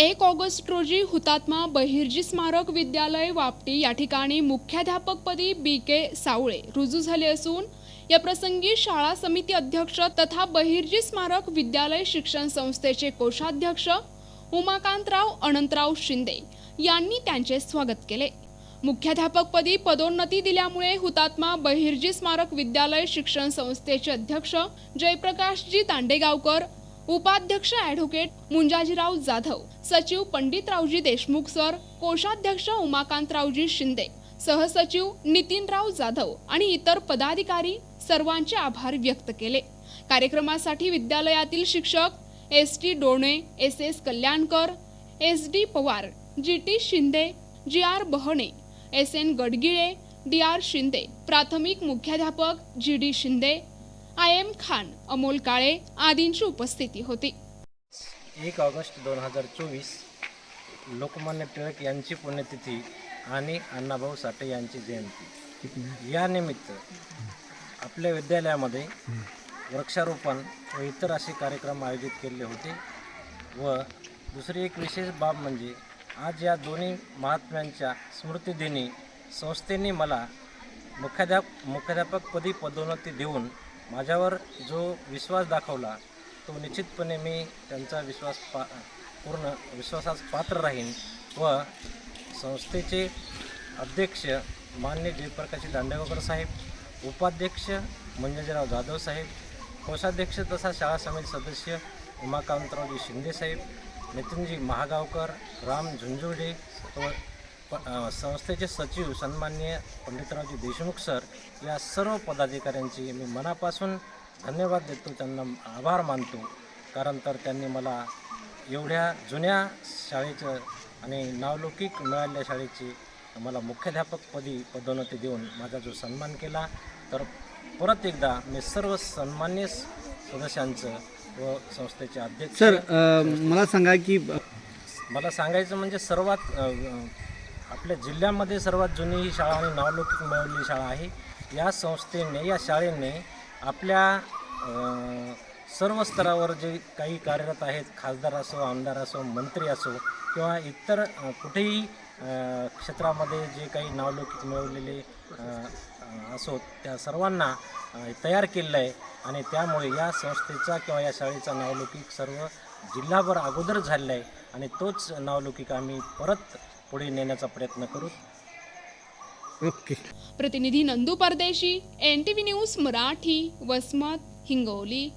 एक ऑगस्ट रोजी हुतात्मा बहिर्जी स्मारक विद्यालय वापटी या ठिकाणी मुख्याध्यापकपदी बी के सावळे रुजू झाले असून या प्रसंगी शाळा समिती अध्यक्ष तथा बहिर्जी स्मारक विद्यालय शिक्षण संस्थेचे कोषाध्यक्ष उमाकांतराव अनंतराव शिंदे यांनी त्यांचे स्वागत केले. मुख्याध्यापकपदी पदोन्नती दिल्यामुळे हुतात्मा बहिर्जी स्मारक विद्यालय शिक्षण संस्थेचे अध्यक्ष जयप्रकाशजी तांडेगावकर उपाध्यक्ष ॲडव्होकेट मुंजाजीराव जाधव सचिव पंडितरावजी देशमुख सर कोषाध्यक्ष उमाकांतरावजी शिंदे सहसचिव नितीनराव जाधव आणि इतर पदाधिकारी सर्वांचे आभार व्यक्त केले. कार्यक्रमासाठी विद्यालयातील शिक्षक S T Done S S Kalyankar S D Pawar G T Shinde G R Bahne S N Gadgile D R Shinde प्राथमिक मुख्याध्यापक G D Shinde I M Khan Amol Kale आदींची उपस्थिती होती. एक ऑगस्ट दोन हजार चोवीस लोकमान्य टिळक यांची पुण्यतिथी आणि अण्णाभाऊ साठे यांची जयंती. या निमित्त आपल्या विद्यालयामध्ये वृक्षारोपण व इतर असे कार्यक्रम आयोजित केले होते व दुसरी एक विशेष बाब म्हणजे आज या दोन्ही महात्म्यांच्या स्मृतिदिनी संस्थेने मला मुख्याध्याप मुख्याध्यापकपदी पदोन्नती देऊन माझ्यावर जो विश्वास दाखवला तो निश्चितपणे मी त्यांचा विश्वास पा पूर्ण विश्वासास पात्र राहीन व संस्थेचे अध्यक्ष मान्य जयप्रकाश दांडेगावकर साहेब उपाध्यक्ष मंजूराव जाधव साहेब कोषाध्यक्ष तथा शाळा समिती सदस्य उमाकांतरावजी शिंदे साहेब नितीनजी महागावकर राम झुंझुर्डे व संस्थेचे सचिव सन्माननीय पंडितरावजी देशमुख सर या सर्व पदाधिकाऱ्यांची मी मनापासून धन्यवाद देतो त्यांना आभार मानतो. कारण तर त्यांनी मला एवढ्या जुन्या शाळेचं आणि नावलौकिक मिळालेल्या शाळेची मला मुख्याध्यापकपदी पदोन्नती देऊन माझा जो सन्मान केला तर परत एकदा मी सर्व सन्मान्य सदस्यांचं व संस्थेचे अध्यक्ष सर मला सांगा की मला सांगायचं म्हणजे सर्वात आपल्या जिल्ह्यामध्ये सर्वात जुनी ही शाळा आणि नावलौकिक मिळवलेली शाळा आहे. या संस्थेने या शाळेने आपल्या सर्व स्तरावर जे काही कार्यरत आहेत खासदार असो आमदार असो मंत्री असो किंवा इतर कुठेही क्षेत्रामध्ये जे काही नावलौकिक मिळवलेले असो त्या सर्वांना तयार केलेलं आहे आणि त्यामुळे या संस्थेचा किंवा या शाळेचा नावलौकिक सर्व जिल्हाभर अगोदर झालेला आहे आणि तोच नावलौकिक आम्ही परत पुढे नेण्याचा प्रयत्न करू. ओके. प्रतिनिधी Nandu Pardeshi N T V news Marathi Vasmat Hingoli.